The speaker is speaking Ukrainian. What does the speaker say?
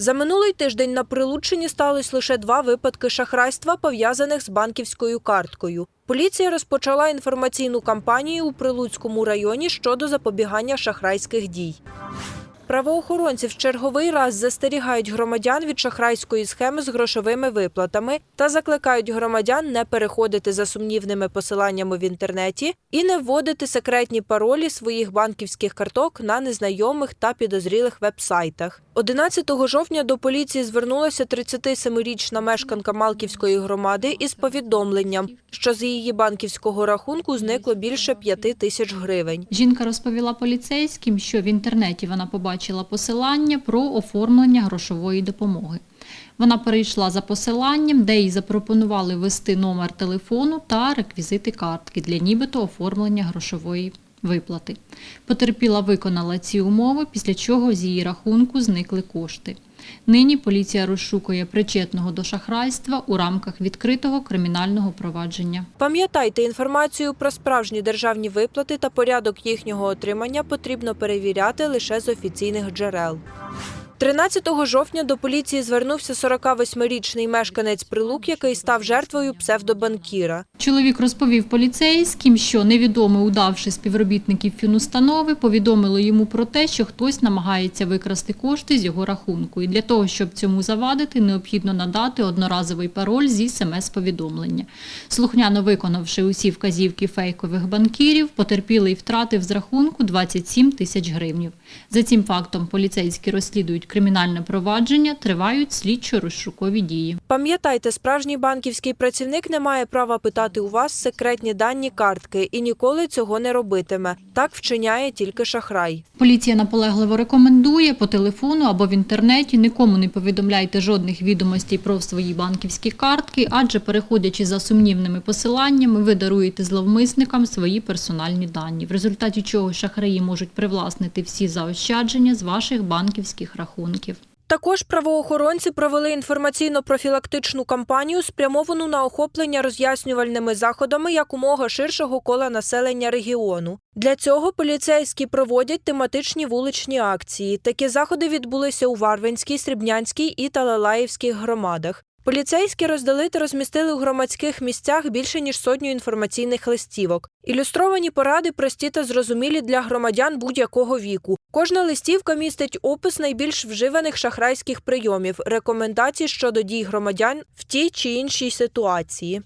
За минулий тиждень на Прилуччині сталося лише два випадки шахрайства, пов'язаних з банківською карткою. Поліція розпочала інформаційну кампанію у Прилуцькому районі щодо запобігання шахрайських дій. Правоохоронці в черговий раз застерігають громадян від шахрайської схеми з грошовими виплатами та закликають громадян не переходити за сумнівними посиланнями в інтернеті і не вводити секретні паролі своїх банківських карток на незнайомих та підозрілих вебсайтах. 11 жовтня до поліції звернулася 37-річна мешканка Малківської громади із повідомленням, що з її банківського рахунку зникло більше 5 тисяч гривень. Жінка розповіла поліцейським, що в інтернеті вона побачила посилання про оформлення грошової допомоги. Вона перейшла за посиланням, де їй запропонували ввести номер телефону та реквізити картки для нібито оформлення грошової виплати. Потерпіла виконала ці умови, після чого з її рахунку зникли кошти. Нині поліція розшукує причетного до шахрайства у рамках відкритого кримінального провадження. Пам'ятайте, інформацію про справжні державні виплати та порядок їхнього отримання потрібно перевіряти лише з офіційних джерел. 13 жовтня до поліції звернувся 48-річний мешканець Прилук, який став жертвою псевдобанкіра. Чоловік розповів поліцейським, що невідомий удавши співробітників фінустанови, повідомили йому про те, що хтось намагається викрасти кошти з його рахунку. І для того, щоб цьому завадити, необхідно надати одноразовий пароль зі смс-повідомлення. Слухняно виконавши усі вказівки фейкових банкірів, потерпілий втратив з рахунку 27 тисяч гривнів. За цим фактом поліцейські розслідують кримінальне провадження, тривають слідчо-розшукові дії. Пам'ятайте, справжній банківський працівник не має права питати у вас секретні дані картки і ніколи цього не робитиме. Так вчиняє тільки шахрай. Поліція наполегливо рекомендує по телефону або в інтернеті нікому не повідомляйте жодних відомостей про свої банківські картки, адже переходячи за сумнівними посиланнями, ви даруєте зловмисникам свої персональні дані, в результаті чого шахраї можуть привласнити всі заощадження з ваших банківських рахунків. Також правоохоронці провели інформаційно-профілактичну кампанію, спрямовану на охоплення роз'яснювальними заходами якомога ширшого кола населення регіону. Для цього поліцейські проводять тематичні вуличні акції. Такі заходи відбулися у Варвинській, Срібнянській і Талалаївській громадах. Поліцейські роздали та розмістили у громадських місцях більше ніж сотню інформаційних листівок. Ілюстровані поради прості та зрозумілі для громадян будь-якого віку. Кожна листівка містить опис найбільш вживаних шахрайських прийомів, рекомендацій щодо дій громадян в тій чи іншій ситуації.